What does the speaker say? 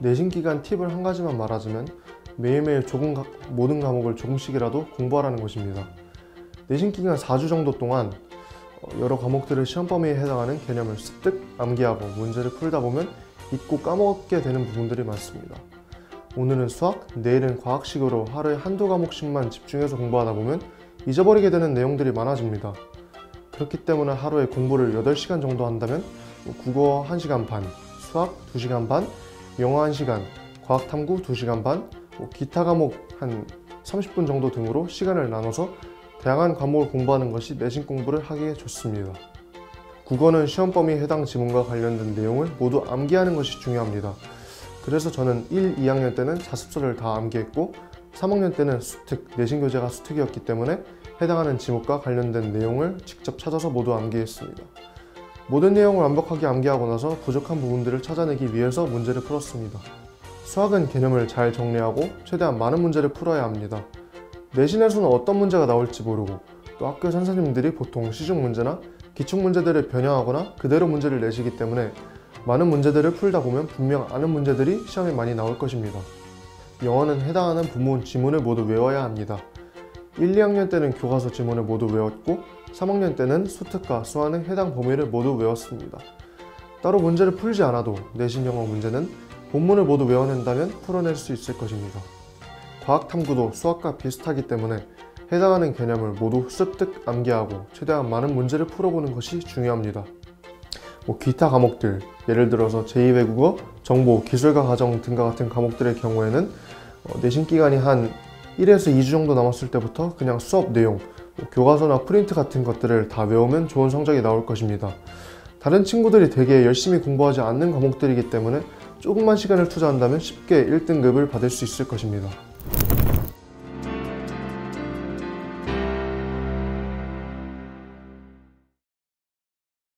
내신 기간 팁을 한 가지만 말하자면 매일매일 조금 가- 모든 과목을 조금씩이라도 공부하라는 것입니다. 내신 기간 4주 정도 동안 어, 여러 과목들을 시험 범위에 해당하는 개념을 습득, 암기하고 문제를 풀다 보면 잊고 까먹게 되는 부분들이 많습니다. 오늘은 수학, 내일은 과학식으로 하루에 한두 과목씩만 집중해서 공부하다 보면 잊어버리게 되는 내용들이 많아집니다. 그렇기 때문에 하루에 공부를 8시간 정도 한다면 뭐 국어 1시간 반, 수학 2시간 반, 영어 1시간, 과학 탐구 2시간 반, 뭐 기타 과목 한 30분 정도 등으로 시간을 나눠서 다양한 과목을 공부하는 것이 내신 공부를 하기에 좋습니다. 국어는 시험 범위에 해당 지문과 관련된 내용을 모두 암기하는 것이 중요합니다. 그래서 저는 1, 2학년 때는 자습서를 다 암기했고 3학년 때는 수특, 내신 교재가 수특이었기 때문에 해당하는 지목과 관련된 내용을 직접 찾아서 모두 암기했습니다. 모든 내용을 완벽하게 암기하고 나서 부족한 부분들을 찾아내기 위해서 문제를 풀었습니다. 수학은 개념을 잘 정리하고 최대한 많은 문제를 풀어야 합니다. 내신에서는 어떤 문제가 나올지 모르고 또 학교 선생님들이 보통 시중 문제나 기출 문제들을 변형하거나 그대로 문제를 내시기 때문에 많은 문제들을 풀다 보면 분명 아는 문제들이 시험에 많이 나올 것입니다. 영어는 해당하는 부문 지문을 모두 외워야 합니다. 1, 2학년 때는 교과서 지문을 모두 외웠고 3학년 때는 수특과 수화는 해당 범위를 모두 외웠습니다. 따로 문제를 풀지 않아도 내신 영어 문제는 본문을 모두 외워낸다면 풀어낼 수 있을 것입니다. 과학 탐구도 수학과 비슷하기 때문에 해당하는 개념을 모두 습득 암기하고 최대한 많은 문제를 풀어보는 것이 중요합니다. 뭐 기타 과목들, 예를 들어서 제2외국어, 정보, 기술과 가정 등과 같은 과목들의 경우에는 어, 내신 기간이 한 1에서 2주 정도 남았을 때부터 그냥 수업 내용, 뭐 교과서나 프린트 같은 것들을 다 외우면 좋은 성적이 나올 것입니다. 다른 친구들이 되게 열심히 공부하지 않는 과목들이기 때문에 조금만 시간을 투자한다면 쉽게 1등급을 받을 수 있을 것입니다.